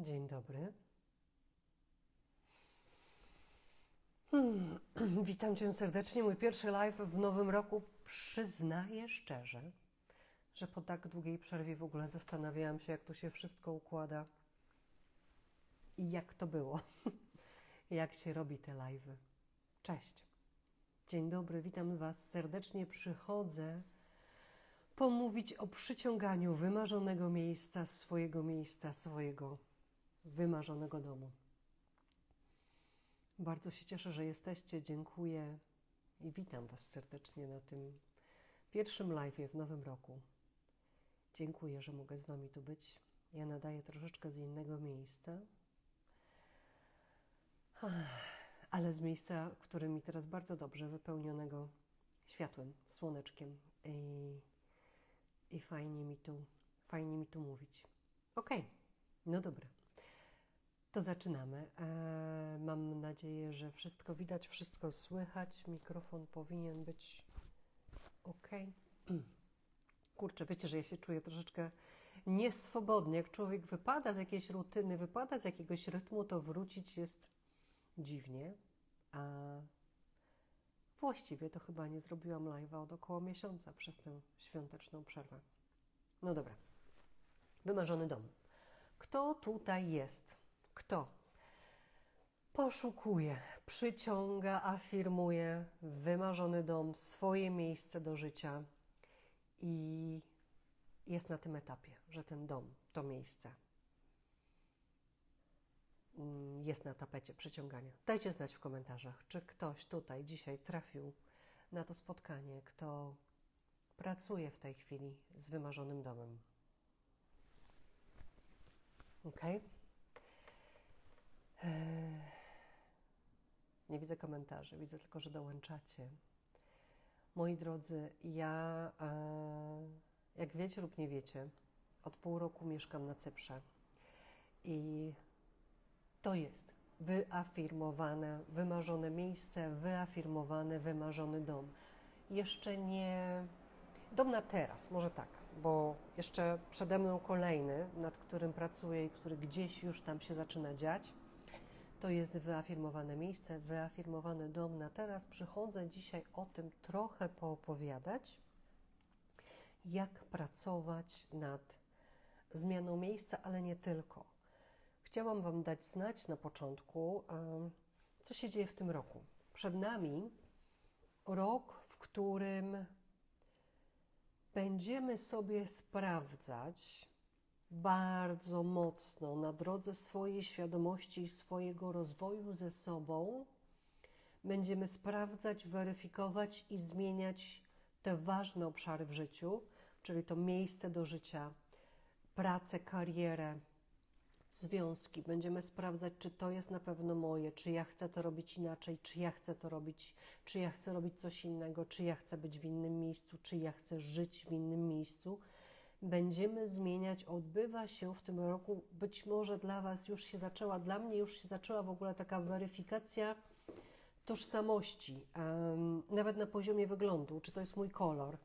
Dzień dobry. Hmm. Witam Cię serdecznie. Mój pierwszy live w nowym roku. Przyznaję szczerze, że po tak długiej przerwie w ogóle zastanawiałam się, jak to się wszystko układa i jak to było. jak się robi te live'y. Cześć. Dzień dobry, witam Was serdecznie. Przychodzę pomówić o przyciąganiu wymarzonego miejsca, swojego miejsca, swojego wymarzonego domu. Bardzo się cieszę, że jesteście. Dziękuję i witam Was serdecznie na tym pierwszym live w nowym roku. Dziękuję, że mogę z Wami tu być. Ja nadaję troszeczkę z innego miejsca, ale z miejsca, które mi teraz bardzo dobrze wypełnionego światłem, słoneczkiem i, i fajnie mi tu, fajnie mi tu mówić. Okej, okay. no dobra. To zaczynamy. E, mam nadzieję, że wszystko widać, wszystko słychać. Mikrofon powinien być ok. Kurczę, wiecie, że ja się czuję troszeczkę nieswobodnie. Jak człowiek wypada z jakiejś rutyny, wypada z jakiegoś rytmu, to wrócić jest dziwnie. A właściwie to chyba nie zrobiłam live'a od około miesiąca przez tę świąteczną przerwę. No dobra. Wymarzony dom. Kto tutaj jest? Kto poszukuje, przyciąga, afirmuje wymarzony dom, swoje miejsce do życia i jest na tym etapie, że ten dom, to miejsce mm, jest na tapecie przyciągania. Dajcie znać w komentarzach, czy ktoś tutaj dzisiaj trafił na to spotkanie, kto pracuje w tej chwili z wymarzonym domem. Ok? Nie widzę komentarzy, widzę tylko, że dołączacie. Moi drodzy, ja, jak wiecie lub nie wiecie, od pół roku mieszkam na Cyprze i to jest wyafirmowane, wymarzone miejsce, wyafirmowany, wymarzony dom. Jeszcze nie dom na teraz, może tak, bo jeszcze przede mną kolejny, nad którym pracuję i który gdzieś już tam się zaczyna dziać. To jest wyafirmowane miejsce, wyafirmowany dom na teraz. Przychodzę dzisiaj o tym trochę poopowiadać, jak pracować nad zmianą miejsca, ale nie tylko. Chciałam Wam dać znać na początku, co się dzieje w tym roku. Przed nami rok, w którym będziemy sobie sprawdzać, bardzo mocno na drodze swojej świadomości i swojego rozwoju ze sobą, będziemy sprawdzać, weryfikować i zmieniać te ważne obszary w życiu, czyli to miejsce do życia, pracę, karierę, związki. Będziemy sprawdzać, czy to jest na pewno moje, czy ja chcę to robić inaczej, czy ja chcę to robić, czy ja chcę robić coś innego, czy ja chcę być w innym miejscu, czy ja chcę żyć w innym miejscu będziemy zmieniać. Odbywa się w tym roku, być może dla Was już się zaczęła, dla mnie już się zaczęła w ogóle taka weryfikacja tożsamości, nawet na poziomie wyglądu, czy to jest mój kolor,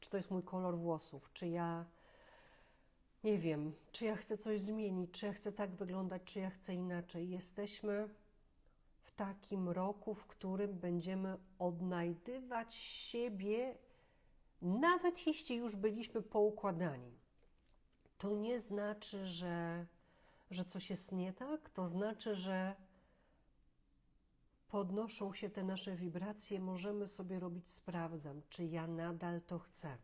czy to jest mój kolor włosów, czy ja nie wiem, czy ja chcę coś zmienić, czy ja chcę tak wyglądać, czy ja chcę inaczej. Jesteśmy w takim roku, w którym będziemy odnajdywać siebie nawet jeśli już byliśmy poukładani, to nie znaczy, że, że coś jest nie tak, to znaczy, że podnoszą się te nasze wibracje, możemy sobie robić sprawdzam, czy ja nadal to chcę.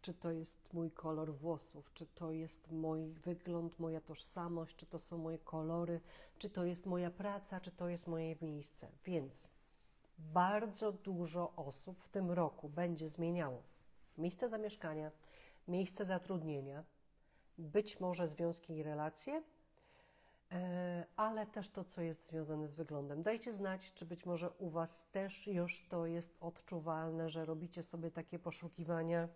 Czy to jest mój kolor włosów, czy to jest mój wygląd, moja tożsamość, czy to są moje kolory, czy to jest moja praca, czy to jest moje miejsce. Więc bardzo dużo osób w tym roku będzie zmieniało miejsce zamieszkania, miejsce zatrudnienia, być może związki i relacje, e, ale też to, co jest związane z wyglądem. Dajcie znać, czy być może u Was też już to jest odczuwalne, że robicie sobie takie poszukiwania.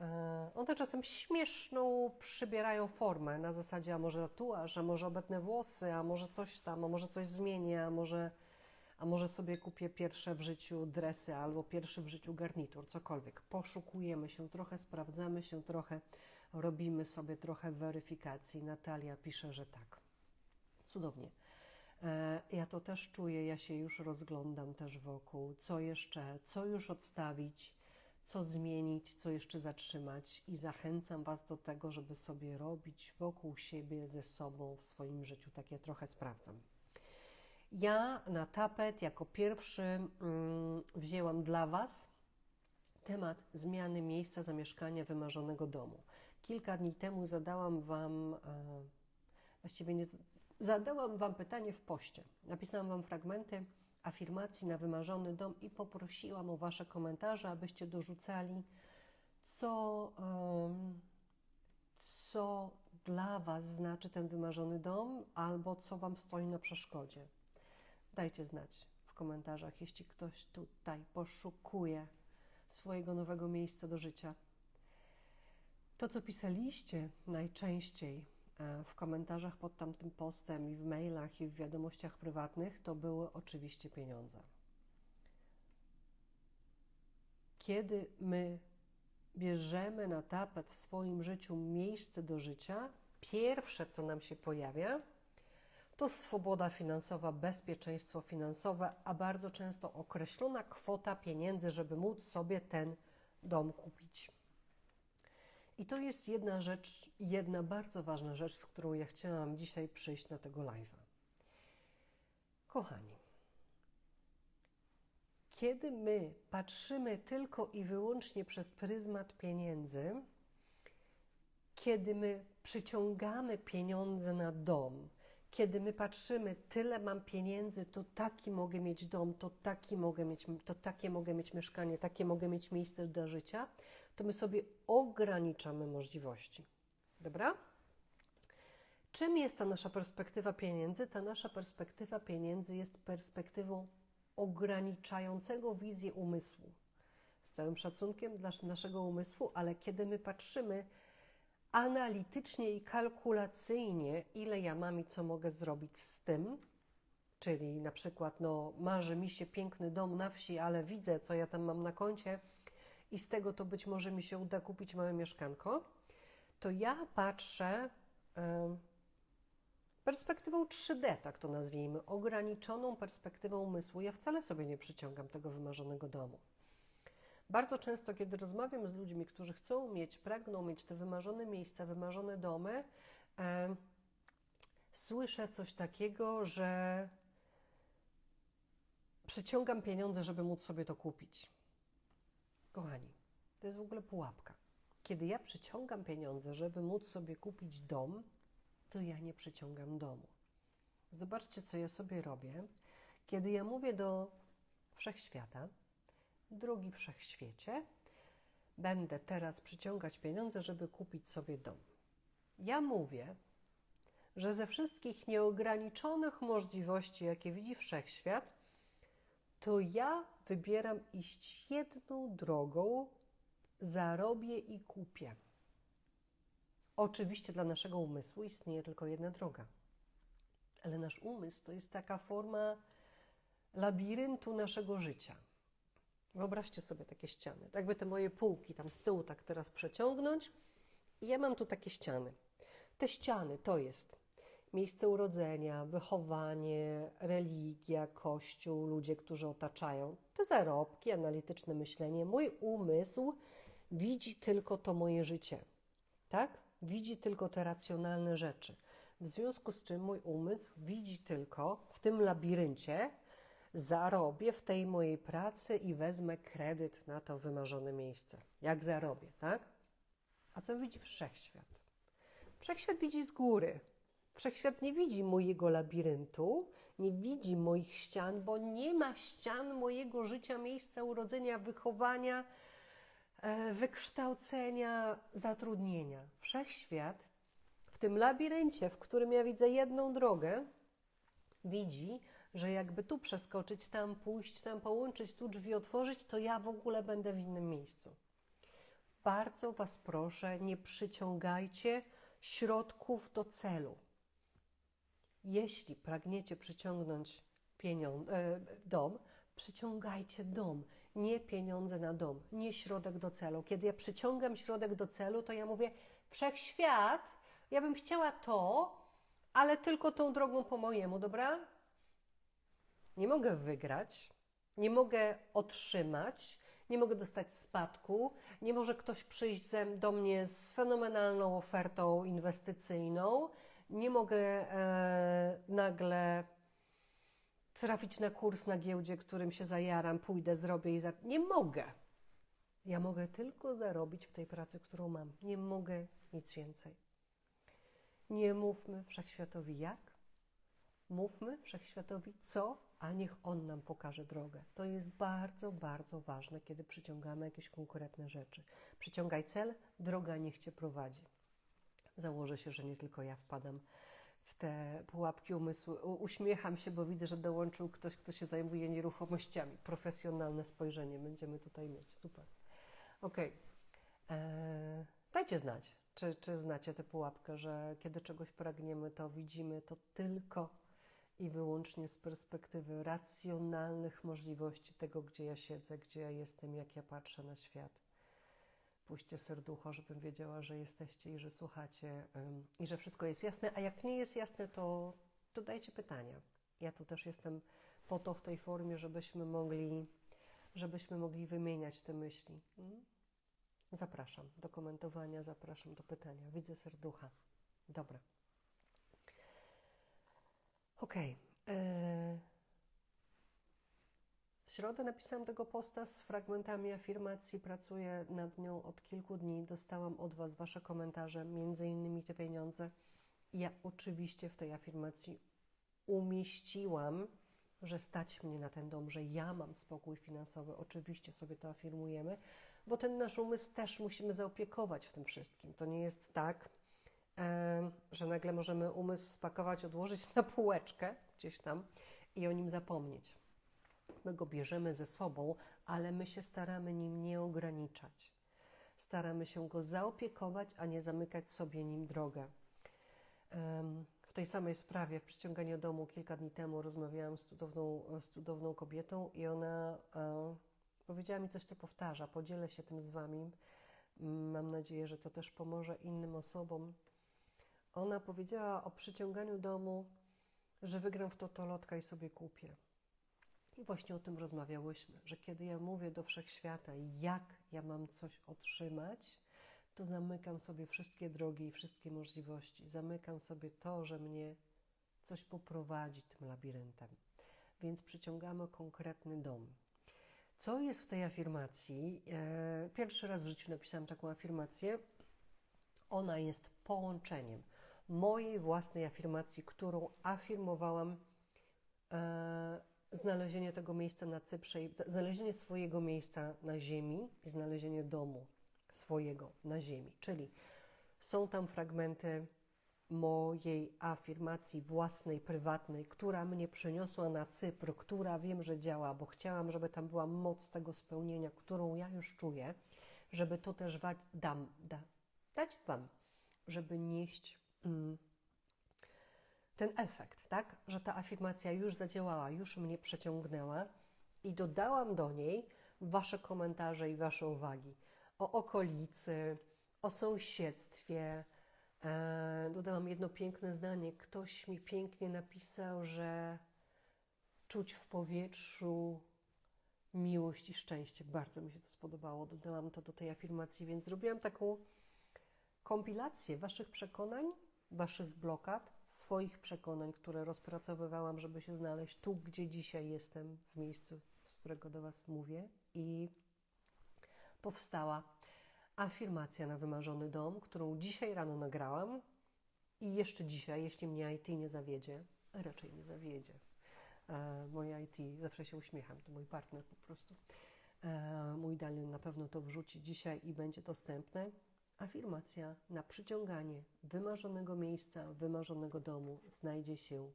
E, one czasem śmieszną przybierają formę na zasadzie, a może tatuaż, a może obetne włosy, a może coś tam, a może coś zmienię, a może a może sobie kupię pierwsze w życiu dresy albo pierwszy w życiu garnitur, cokolwiek. Poszukujemy się trochę, sprawdzamy się trochę, robimy sobie trochę weryfikacji. Natalia pisze, że tak. Cudownie. E, Ja to też czuję, ja się już rozglądam też wokół, co jeszcze, co już odstawić, co zmienić, co jeszcze zatrzymać i zachęcam Was do tego, żeby sobie robić wokół siebie, ze sobą w swoim życiu. Takie trochę sprawdzam. Ja na tapet jako pierwszy mm, wzięłam dla Was temat zmiany miejsca zamieszkania wymarzonego domu. Kilka dni temu zadałam Wam, e, właściwie nie, zadałam Wam pytanie w poście. Napisałam Wam fragmenty afirmacji na wymarzony dom i poprosiłam o Wasze komentarze, abyście dorzucali, co, co dla Was znaczy ten wymarzony dom, albo co Wam stoi na przeszkodzie. Dajcie znać w komentarzach, jeśli ktoś tutaj poszukuje swojego nowego miejsca do życia. To, co pisaliście najczęściej e, w komentarzach pod tamtym postem i w mailach i w wiadomościach prywatnych, to były oczywiście pieniądze. Kiedy my bierzemy na tapet w swoim życiu miejsce do życia, pierwsze, co nam się pojawia, to swoboda finansowa, bezpieczeństwo finansowe, a bardzo często określona kwota pieniędzy, żeby móc sobie ten dom kupić. I to jest jedna rzecz, jedna bardzo ważna rzecz, z którą ja chciałam dzisiaj przyjść na tego live'a. Kochani, kiedy my patrzymy tylko i wyłącznie przez pryzmat pieniędzy, kiedy my przyciągamy pieniądze na dom, kiedy my patrzymy, tyle mam pieniędzy, to taki mogę mieć dom, to, taki mogę mieć, to takie mogę mieć mieszkanie, takie mogę mieć miejsce dla życia, to my sobie ograniczamy możliwości. Dobra? Czym jest ta nasza perspektywa pieniędzy? Ta nasza perspektywa pieniędzy jest perspektywą ograniczającego wizję umysłu. Z całym szacunkiem dla naszego umysłu, ale kiedy my patrzymy analitycznie i kalkulacyjnie, ile ja mam i co mogę zrobić z tym, czyli na przykład, no, marzy mi się piękny dom na wsi, ale widzę, co ja tam mam na koncie i z tego to być może mi się uda kupić małe mieszkanko, to ja patrzę perspektywą 3D, tak to nazwijmy, ograniczoną perspektywą umysłu. Ja wcale sobie nie przyciągam tego wymarzonego domu. Bardzo często, kiedy rozmawiam z ludźmi, którzy chcą mieć, pragną mieć te wymarzone miejsca, wymarzone domy, e, słyszę coś takiego, że przyciągam pieniądze, żeby móc sobie to kupić. Kochani, to jest w ogóle pułapka. Kiedy ja przyciągam pieniądze, żeby móc sobie kupić dom, to ja nie przyciągam domu. Zobaczcie, co ja sobie robię. Kiedy ja mówię do wszechświata, drogi wszechświecie, będę teraz przyciągać pieniądze, żeby kupić sobie dom. Ja mówię, że ze wszystkich nieograniczonych możliwości, jakie widzi wszechświat, to ja wybieram iść jedną drogą, zarobię i kupię. Oczywiście dla naszego umysłu istnieje tylko jedna droga, ale nasz umysł to jest taka forma labiryntu naszego życia. Wyobraźcie sobie takie ściany. Tak jakby te moje półki tam z tyłu tak teraz przeciągnąć i ja mam tu takie ściany. Te ściany to jest miejsce urodzenia, wychowanie, religia, kościół, ludzie, którzy otaczają, te zarobki, analityczne myślenie. Mój umysł widzi tylko to moje życie, tak? Widzi tylko te racjonalne rzeczy. W związku z czym mój umysł widzi tylko w tym labiryncie, zarobię w tej mojej pracy i wezmę kredyt na to wymarzone miejsce. Jak zarobię, tak? A co widzi wszechświat? Wszechświat widzi z góry. Wszechświat nie widzi mojego labiryntu, nie widzi moich ścian, bo nie ma ścian mojego życia, miejsca urodzenia, wychowania, e, wykształcenia, zatrudnienia. Wszechświat w tym labiryncie, w którym ja widzę jedną drogę, widzi, że jakby tu przeskoczyć, tam pójść, tam połączyć, tu drzwi otworzyć, to ja w ogóle będę w innym miejscu. Bardzo Was proszę, nie przyciągajcie środków do celu. Jeśli pragniecie przyciągnąć pieniądz, e, dom, przyciągajcie dom, nie pieniądze na dom, nie środek do celu. Kiedy ja przyciągam środek do celu, to ja mówię, Wszechświat, ja bym chciała to, ale tylko tą drogą po mojemu, dobra? Nie mogę wygrać, nie mogę otrzymać, nie mogę dostać spadku, nie może ktoś przyjść do mnie z fenomenalną ofertą inwestycyjną, nie mogę e, nagle trafić na kurs na giełdzie, którym się zajaram, pójdę, zrobię i za... Nie mogę. Ja mogę tylko zarobić w tej pracy, którą mam. Nie mogę nic więcej. Nie mówmy wszechświatowi jak, mówmy wszechświatowi co, a niech on nam pokaże drogę. To jest bardzo, bardzo ważne, kiedy przyciągamy jakieś konkretne rzeczy. Przyciągaj cel, droga niech cię prowadzi. Założę się, że nie tylko ja wpadam w te pułapki umysłu. Uśmiecham się, bo widzę, że dołączył ktoś, kto się zajmuje nieruchomościami. Profesjonalne spojrzenie będziemy tutaj mieć. Super. Okej. Eee, Dajcie znać, czy, czy znacie tę pułapkę, że kiedy czegoś pragniemy, to widzimy to tylko i wyłącznie z perspektywy racjonalnych możliwości tego, gdzie ja siedzę, gdzie ja jestem, jak ja patrzę na świat. Puśćcie serducho, żebym wiedziała, że jesteście i że słuchacie i że wszystko jest jasne, a jak nie jest jasne, to, to dajcie pytania. Ja tu też jestem po to w tej formie, żebyśmy mogli, żebyśmy mogli wymieniać te myśli. Mm? Zapraszam do komentowania, zapraszam do pytania. Widzę serducha. Dobra. Okej. e, W środę napisałam tego posta z fragmentami afirmacji. Pracuję nad nią od kilku dni. Dostałam od Was Wasze komentarze, między innymi te pieniądze. Ja oczywiście w tej afirmacji umieściłam, że stać mnie na ten dom, że ja mam spokój finansowy. Oczywiście sobie to afirmujemy, bo ten nasz umysł też musimy zaopiekować w tym wszystkim. To nie jest tak, że nagle możemy umysł spakować, odłożyć na półeczkę gdzieś tam i o nim zapomnieć. My go bierzemy ze sobą, ale my się staramy nim nie ograniczać. Staramy się go zaopiekować, a nie zamykać sobie nim drogę. W tej samej sprawie, w przyciąganiu domu, kilka dni temu rozmawiałam z cudowną, z cudowną kobietą i ona e, powiedziała mi coś, co powtarza. Podzielę się tym z Wami. Mam nadzieję, że to też pomoże innym osobom. Ona powiedziała o przyciąganiu domu, że wygram w totolotka i sobie kupię. I właśnie o tym rozmawiałyśmy, że kiedy ja mówię do wszechświata, jak ja mam coś otrzymać, to zamykam sobie wszystkie drogi i wszystkie możliwości. Zamykam sobie to, że mnie coś poprowadzi tym labiryntem. Więc przyciągamy konkretny dom. Co jest w tej afirmacji? E, Pierwszy raz w życiu napisałam taką afirmację. Ona jest połączeniem mojej własnej afirmacji, którą afirmowałam e, znalezienie tego miejsca na Cyprze, znalezienie swojego miejsca na ziemi i znalezienie domu swojego na ziemi. Czyli są tam fragmenty mojej afirmacji własnej, prywatnej, która mnie przeniosła na Cypr, która wiem, że działa, bo chciałam, żeby tam była moc tego spełnienia, którą ja już czuję, żeby to też wa- dam, da, dać Wam, żeby nieść ten efekt, tak? Że ta afirmacja już zadziałała, już mnie przeciągnęła i dodałam do niej Wasze komentarze i Wasze uwagi o okolicy, o sąsiedztwie. E, dodałam jedno piękne zdanie. Ktoś mi pięknie napisał, że czuć w powietrzu miłość i szczęście. Bardzo mi się to spodobało. Dodałam to do tej afirmacji, więc zrobiłam taką kompilację Waszych przekonań, Waszych blokad, swoich przekonań, które rozpracowywałam, żeby się znaleźć tu, gdzie dzisiaj jestem, w miejscu, z którego do Was mówię. I powstała afirmacja na wymarzony dom, którą dzisiaj rano nagrałam i jeszcze dzisiaj, jeśli mnie IT nie zawiedzie, raczej nie zawiedzie. E, moje IT, zawsze się uśmiecham, to mój partner po prostu. E, mój Daniel na pewno to wrzuci dzisiaj i będzie dostępne. Afirmacja na przyciąganie wymarzonego miejsca, wymarzonego domu znajdzie się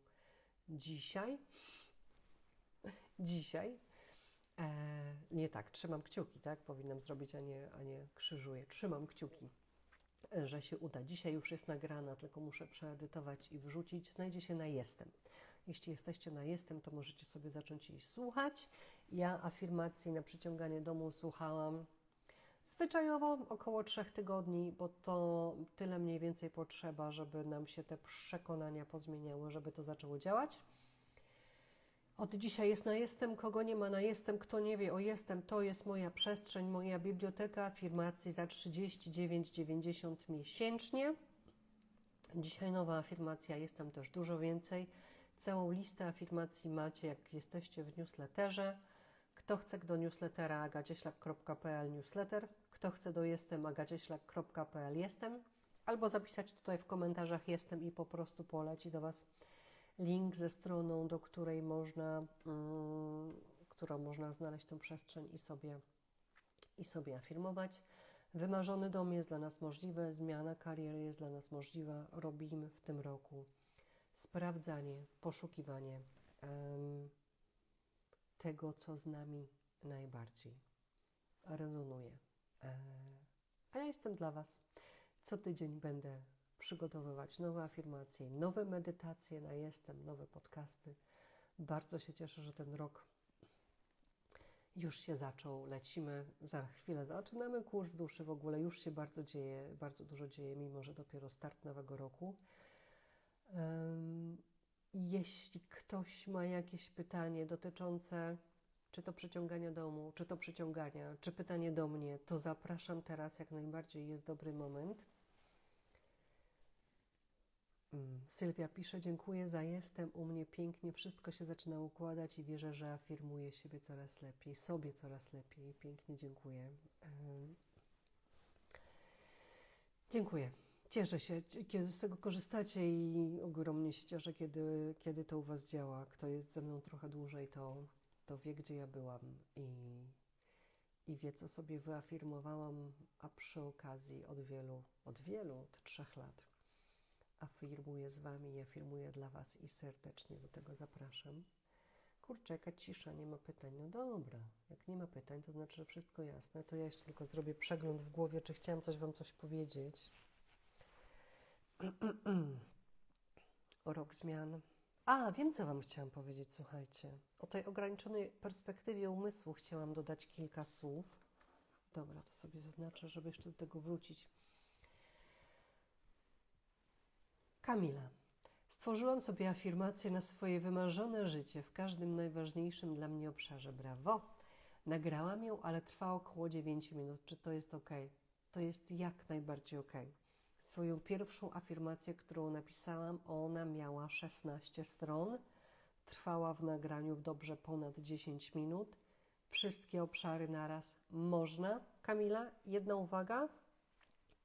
dzisiaj. Dzisiaj. E, nie tak, trzymam kciuki, tak? Powinnam zrobić, a nie, a nie krzyżuję. Trzymam kciuki, e, że się uda. Dzisiaj już jest nagrana, tylko muszę przeedytować i wrzucić. Znajdzie się na jestem. Jeśli jesteście na jestem, to możecie sobie zacząć jej słuchać. Ja afirmacji na przyciąganie domu słuchałam Zwyczajowo około trzech tygodni, bo to tyle mniej więcej potrzeba, żeby nam się te przekonania pozmieniały, żeby to zaczęło działać. Od dzisiaj jest na jestem, kogo nie ma na jestem, kto nie wie o jestem, to jest moja przestrzeń, moja biblioteka afirmacji za 39,90 miesięcznie. Dzisiaj nowa afirmacja, jestem też dużo więcej. Całą listę afirmacji macie, jak jesteście w newsletterze. Kto chce do newslettera agacieślak.pl newsletter, kto chce do jestem agacieślak.pl jestem, albo zapisać tutaj w komentarzach jestem i po prostu poleci do Was link ze stroną, do której można, mm, którą można znaleźć tą przestrzeń i sobie, i sobie afirmować. Wymarzony dom jest dla nas możliwy, zmiana kariery jest dla nas możliwa. Robimy w tym roku sprawdzanie, poszukiwanie em, tego, co z nami najbardziej rezonuje. E, A ja jestem dla Was. Co tydzień będę przygotowywać nowe afirmacje, nowe medytacje na jestem, nowe podcasty. Bardzo się cieszę, że ten rok już się zaczął. Lecimy, za chwilę zaczynamy kurs duszy w ogóle. Już się bardzo dzieje, bardzo dużo dzieje, mimo że dopiero start nowego roku. Jeśli ktoś ma jakieś pytanie dotyczące czy to przyciągania domu, czy to przyciągania, czy pytanie do mnie, to zapraszam teraz, jak najbardziej jest dobry moment. Mm, Sylwia pisze, dziękuję za jestem, u mnie pięknie, wszystko się zaczyna układać i wierzę, że afirmuję siebie coraz lepiej, sobie coraz lepiej. Pięknie dziękuję. Dziękuję. Cieszę się, kiedy z tego korzystacie i ogromnie się cieszę, kiedy, kiedy to u Was działa. Kto jest ze mną trochę dłużej, to, to wie, gdzie ja byłam i, i wie, co sobie wyafirmowałam, a przy okazji od wielu, od wielu, od trzech lat afirmuję z Wami afirmuję dla Was i serdecznie do tego zapraszam. Kurczę, jaka cisza, nie ma pytań. No dobra, jak nie ma pytań, to znaczy, że wszystko jasne. To ja jeszcze tylko zrobię przegląd w głowie, czy chciałam coś Wam coś powiedzieć. o rok zmian. A, wiem, co Wam chciałam powiedzieć, słuchajcie. O tej ograniczonej perspektywie umysłu chciałam dodać kilka słów. Dobra, to sobie zaznaczę, żeby jeszcze do tego wrócić. Kamila. Stworzyłam sobie afirmację na swoje wymarzone życie w każdym najważniejszym dla mnie obszarze. Brawo! Nagrałam ją, ale trwa około 9 minut. Czy to jest ok? To jest jak najbardziej ok. Swoją pierwszą afirmację, którą napisałam, ona miała 16 stron. Trwała w nagraniu dobrze ponad 10 minut. Wszystkie obszary naraz można. Kamila, jedna uwaga,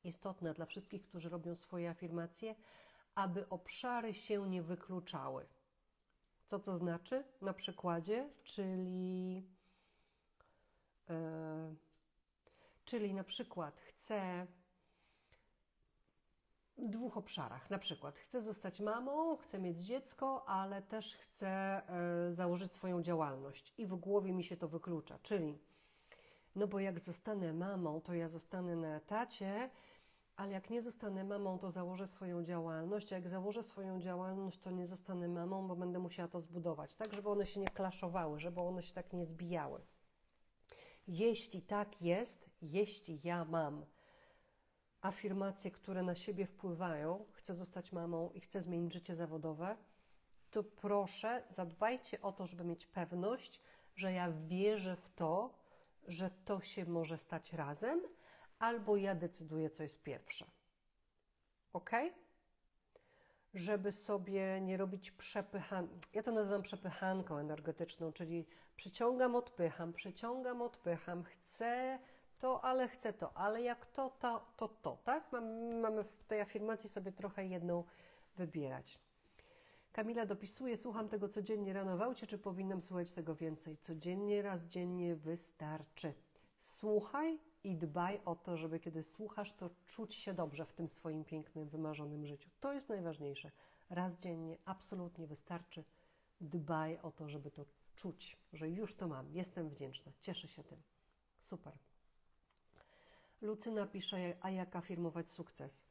istotna dla wszystkich, którzy robią swoje afirmacje, aby obszary się nie wykluczały. Co to znaczy? Na przykładzie, czyli, e, czyli na przykład chcę dwóch obszarach. Na przykład chcę zostać mamą, chcę mieć dziecko, ale też chcę e, założyć swoją działalność i w głowie mi się to wyklucza. Czyli, no bo jak zostanę mamą, to ja zostanę na etacie, ale jak nie zostanę mamą, to założę swoją działalność, a jak założę swoją działalność, to nie zostanę mamą, bo będę musiała to zbudować, tak, żeby one się nie klaszowały, żeby one się tak nie zbijały. Jeśli tak jest, jeśli ja mam afirmacje, które na siebie wpływają, chcę zostać mamą i chcę zmienić życie zawodowe, to proszę, zadbajcie o to, żeby mieć pewność, że ja wierzę w to, że to się może stać razem, albo ja decyduję, co jest pierwsze. Ok? Żeby sobie nie robić przepychan... Ja to nazywam przepychanką energetyczną, czyli przyciągam, odpycham, przyciągam, odpycham, chcę to, ale chcę to, ale jak to, to, to, to, tak? Mam- Mamy w tej afirmacji sobie trochę jedną wybierać. Kamila dopisuje, słucham tego codziennie rano w aucie, czy powinnam słuchać tego więcej? Codziennie, raz dziennie wystarczy. Słuchaj i dbaj o to, żeby kiedy słuchasz, to czuć się dobrze w tym swoim pięknym, wymarzonym życiu. To jest najważniejsze. Raz dziennie absolutnie wystarczy. Dbaj o to, żeby to czuć, że już to mam. Jestem wdzięczna. Cieszę się tym. Super. Lucyna pisze, a jak afirmować sukces?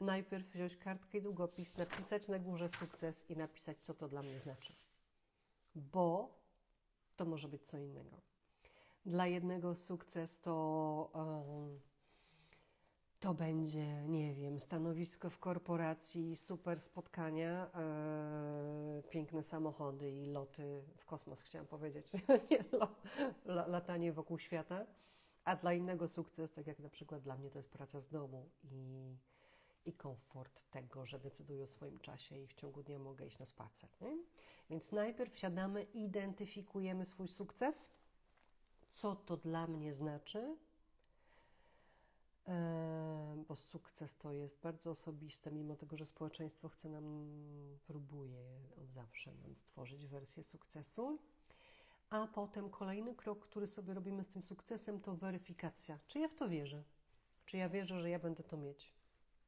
Najpierw wziąć kartkę i długopis, napisać na górze sukces i napisać, co to dla mnie znaczy. Bo to może być co innego. Dla jednego sukces to, em, to będzie, nie wiem, stanowisko w korporacji, super spotkania, e, piękne samochody i loty w kosmos, chciałam powiedzieć. Nie, latanie wokół świata. A dla innego sukces, tak jak na przykład dla mnie, to jest praca z domu i, i komfort tego, że decyduję o swoim czasie i w ciągu dnia mogę iść na spacer. Nie? Więc najpierw siadamy, identyfikujemy swój sukces, co to dla mnie znaczy, bo sukces to jest bardzo osobiste, mimo tego, że społeczeństwo chce nam, próbuje od zawsze nam stworzyć wersję sukcesu. A potem kolejny krok, który sobie robimy z tym sukcesem, to weryfikacja. Czy ja w to wierzę? Czy ja wierzę, że ja będę to mieć?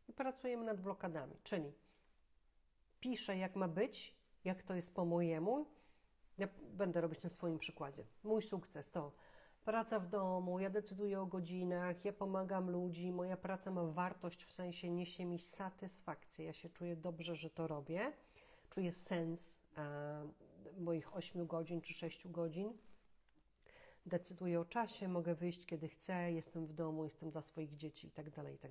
I pracujemy nad blokadami, czyli piszę, jak ma być, jak to jest po mojemu. Ja będę robić na swoim przykładzie. Mój sukces to praca w domu, ja decyduję o godzinach, ja pomagam ludzi, moja praca ma wartość, w sensie niesie mi satysfakcję. Ja się czuję dobrze, że to robię, czuję sens e, moich 8 godzin czy 6 godzin. Decyduję o czasie, mogę wyjść kiedy chcę, jestem w domu, jestem dla swoich dzieci i tak dalej, i tak.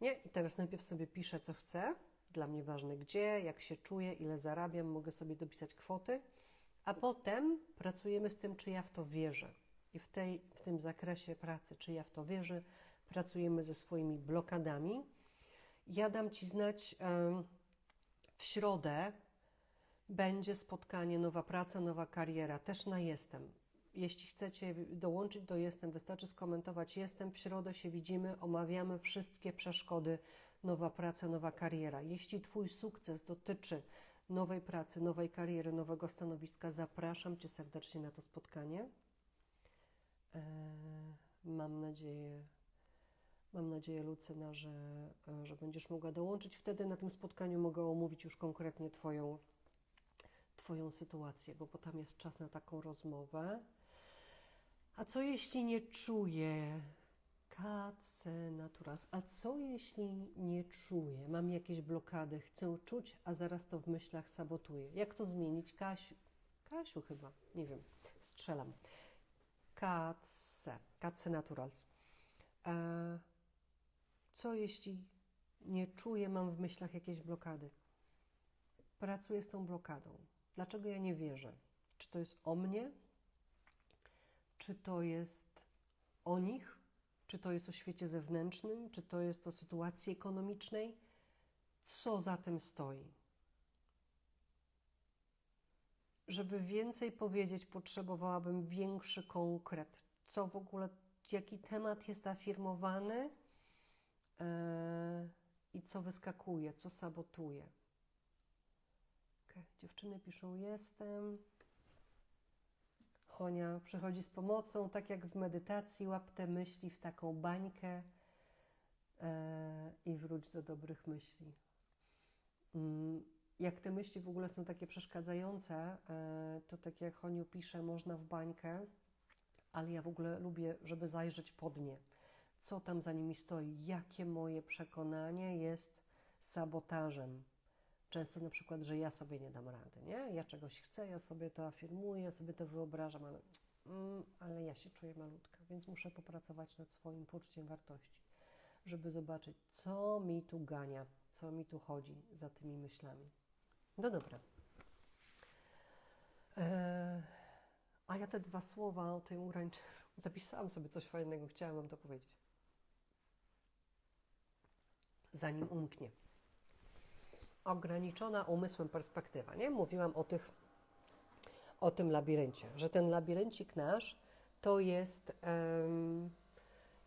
Nie? I teraz najpierw sobie piszę, co chcę, dla mnie ważne gdzie, jak się czuję, ile zarabiam, mogę sobie dopisać kwoty, a potem pracujemy z tym, czy ja w to wierzę. I w, tej, w tym zakresie pracy, czy ja w to wierzę, pracujemy ze swoimi blokadami. Ja dam Ci znać w środę będzie spotkanie, nowa praca, nowa kariera, też na jestem. Jeśli chcecie dołączyć do jestem, wystarczy skomentować jestem, w środę się widzimy, omawiamy wszystkie przeszkody, nowa praca, nowa kariera. Jeśli Twój sukces dotyczy nowej pracy, nowej kariery, nowego stanowiska, zapraszam Cię serdecznie na to spotkanie. Eee, mam nadzieję, mam nadzieję, Lucyna, że, e, że będziesz mogła dołączyć. Wtedy na tym spotkaniu mogę omówić już konkretnie Twoją, twoją sytuację, bo, bo tam jest czas na taką rozmowę. A co jeśli nie czuję? Kace naturals. A co jeśli nie czuję? Mam jakieś blokady, chcę czuć, a zaraz to w myślach sabotuję. Jak to zmienić? Kasiu, Kasiu chyba, nie wiem, strzelam. Kace, kace naturals. E, co jeśli nie czuję, mam w myślach jakieś blokady? Pracuję z tą blokadą. Dlaczego ja nie wierzę? Czy to jest o mnie? Czy to jest o nich? Czy to jest o świecie zewnętrznym? Czy to jest o sytuacji ekonomicznej? Co za tym stoi? Żeby więcej powiedzieć, potrzebowałabym większy konkret. Co w ogóle, jaki temat jest afirmowany yy, i co wyskakuje, co sabotuje. Okay. Dziewczyny piszą: Jestem. Chonia przychodzi z pomocą, tak jak w medytacji, łap te myśli w taką bańkę e, i wróć do dobrych myśli. Mm, jak te myśli w ogóle są takie przeszkadzające, e, to tak jak Honiu pisze, można w bańkę, ale ja w ogóle lubię, żeby zajrzeć pod nie. Co tam za nimi stoi? Jakie moje przekonanie jest sabotażem? Często na przykład, że ja sobie nie dam rady, nie? Ja czegoś chcę, ja sobie to afirmuję, ja sobie to wyobrażam, ale, mm, ale ja się czuję malutka, więc muszę popracować nad swoim poczuciem wartości, żeby zobaczyć, co mi tu gania, co mi tu chodzi za tymi myślami. No dobra. Eee, a ja te dwa słowa o tej urańczy... Zapisałam sobie coś fajnego, chciałam Wam to powiedzieć. Zanim umknie ograniczona umysłem perspektywa, nie? Mówiłam o, tych, o tym labiryncie, że ten labiryncik nasz to jest um,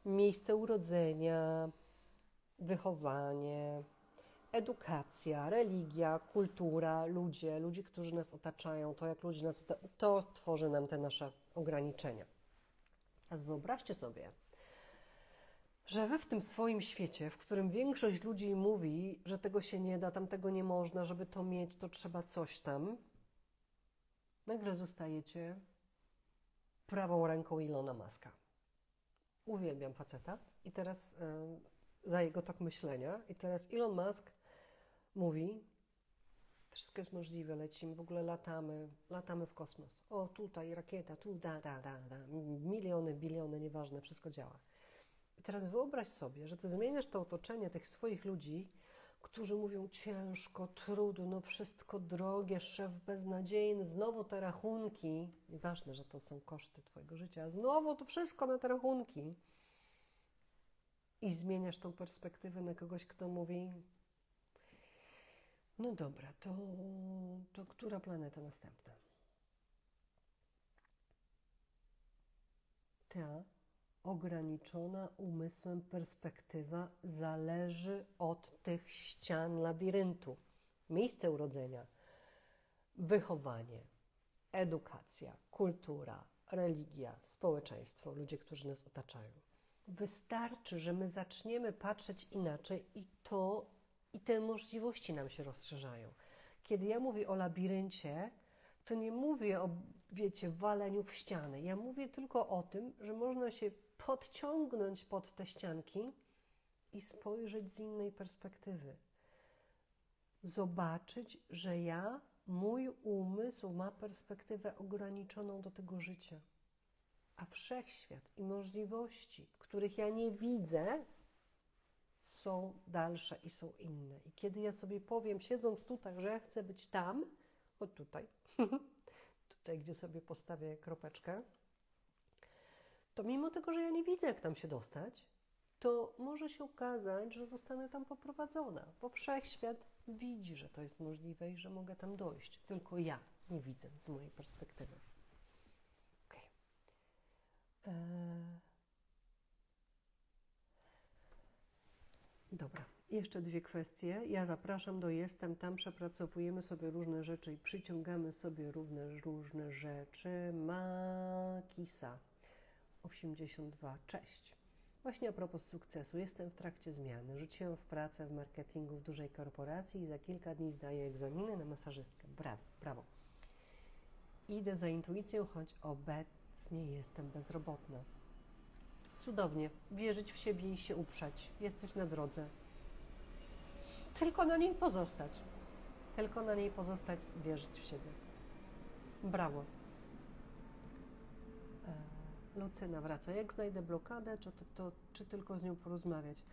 miejsce urodzenia, wychowanie, edukacja, religia, kultura, ludzie, ludzie, którzy nas otaczają, to jak ludzie nas otaczają, to tworzy nam te nasze ograniczenia. Teraz wyobraźcie sobie, że wy w tym swoim świecie, w którym większość ludzi mówi, że tego się nie da, tam tego nie można, żeby to mieć, to trzeba coś tam, nagle zostajecie prawą ręką Ilona Maska. Uwielbiam faceta i teraz za jego tok myślenia. I teraz Elon Musk mówi, Wszystko jest możliwe, lecimy, w ogóle latamy, latamy w kosmos. O, tutaj rakieta, tu, da, da, da, da. Miliony, biliony, nieważne, wszystko działa. I teraz wyobraź sobie, że ty zmieniasz to otoczenie tych swoich ludzi, którzy mówią ciężko, trudno, wszystko drogie, szef beznadziejny, znowu te rachunki. I ważne, że to są koszty Twojego życia, znowu to wszystko na te rachunki. I zmieniasz tą perspektywę na kogoś, kto mówi: No dobra, to, to która planeta następna? Ta ograniczona umysłem perspektywa zależy od tych ścian labiryntu. Miejsce urodzenia, wychowanie, edukacja, kultura, religia, społeczeństwo, ludzie, którzy nas otaczają. Wystarczy, że my zaczniemy patrzeć inaczej i to i te możliwości nam się rozszerzają. Kiedy ja mówię o labiryncie, to nie mówię o, wiecie, waleniu w ścianę. Ja mówię tylko o tym, że można się podciągnąć pod te ścianki i spojrzeć z innej perspektywy. Zobaczyć, że ja, mój umysł ma perspektywę ograniczoną do tego życia. A wszechświat i możliwości, których ja nie widzę, są dalsze i są inne. I kiedy ja sobie powiem, siedząc tutaj, że ja chcę być tam, o tutaj, tutaj, gdzie sobie postawię kropeczkę, to mimo tego, że ja nie widzę, jak tam się dostać, to może się okazać, że zostanę tam poprowadzona, bo wszechświat widzi, że to jest możliwe i że mogę tam dojść. Tylko ja nie widzę z mojej perspektywy. Okay. Dobra, jeszcze dwie kwestie. Ja zapraszam do Jestem, tam przepracowujemy sobie różne rzeczy i przyciągamy sobie równe, różne rzeczy. Makisa 82. Cześć. Właśnie a propos sukcesu, jestem w trakcie zmiany. Rzuciłem w pracę w marketingu w dużej korporacji i za kilka dni zdaję egzaminy na masażystkę. Brawo, brawo. Idę za intuicją, choć obecnie jestem bezrobotna. Cudownie. Wierzyć w siebie i się uprzeć. Jesteś na drodze. Tylko na niej pozostać. Tylko na niej pozostać, wierzyć w siebie. Brawo. E, Lucyna wraca. Jak znajdę blokadę, czy, to, to, czy tylko z nią porozmawiać?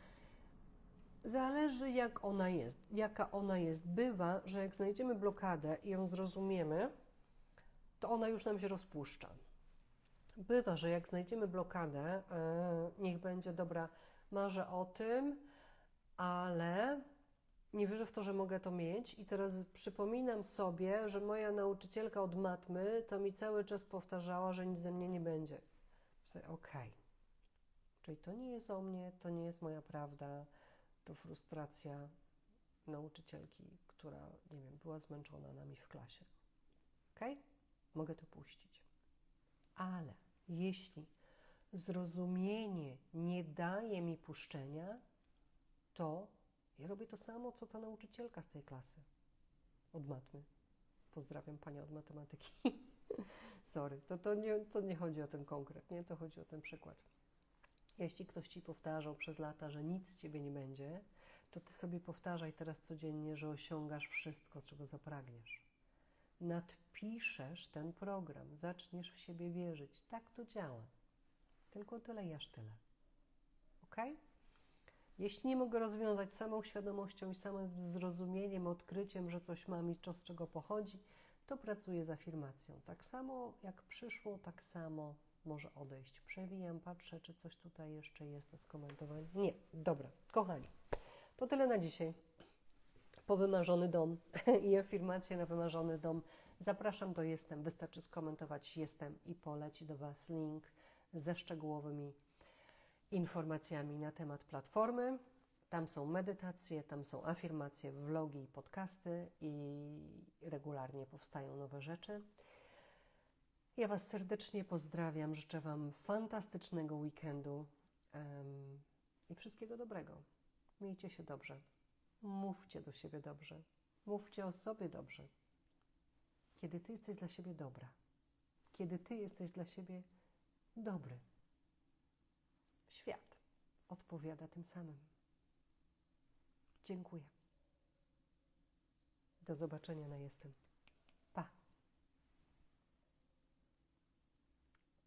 Zależy, jak ona jest, jaka ona jest. Bywa, że jak znajdziemy blokadę i ją zrozumiemy, to ona już nam się rozpuszcza. Bywa, że jak znajdziemy blokadę, yy, niech będzie dobra, marzę o tym, ale nie wierzę w to, że mogę to mieć. I teraz przypominam sobie, że moja nauczycielka od matmy to mi cały czas powtarzała, że nic ze mnie nie będzie. Okej. Okay. Czyli to nie jest o mnie, to nie jest moja prawda, to frustracja nauczycielki, która, nie wiem, była zmęczona nami w klasie. Okej? Okay? Mogę to puścić. Ale jeśli zrozumienie nie daje mi puszczenia, to ja robię to samo, co ta nauczycielka z tej klasy od matmy. Pozdrawiam panią od matematyki. Sorry, to, to, nie, to nie chodzi o ten konkret, nie? To chodzi o ten przykład. Jeśli ktoś ci powtarzał przez lata, że nic z ciebie nie będzie, to ty sobie powtarzaj teraz codziennie, że osiągasz wszystko, czego zapragniesz nadpiszesz ten program, zaczniesz w siebie wierzyć. Tak to działa. Tylko tyle i aż tyle. Ok? Jeśli nie mogę rozwiązać samą świadomością i samym zrozumieniem, odkryciem, że coś mam i co z czego pochodzi, to pracuję z afirmacją. Tak samo jak przyszło, tak samo może odejść. Przewijam, patrzę, czy coś tutaj jeszcze jest do skomentowania. Nie, dobra, kochani, to tyle na dzisiaj po wymarzony dom i afirmację na wymarzony dom. Zapraszam do Jestem. Wystarczy skomentować Jestem i poleci do Was link ze szczegółowymi informacjami na temat platformy. Tam są medytacje, tam są afirmacje, vlogi, podcasty i regularnie powstają nowe rzeczy. Ja Was serdecznie pozdrawiam, życzę Wam fantastycznego weekendu um, i wszystkiego dobrego. Miejcie się dobrze. Mówcie do siebie dobrze. Mówcie o sobie dobrze. Kiedy ty jesteś dla siebie dobra, kiedy ty jesteś dla siebie dobry, świat odpowiada tym samym. Dziękuję. Do zobaczenia na jestem.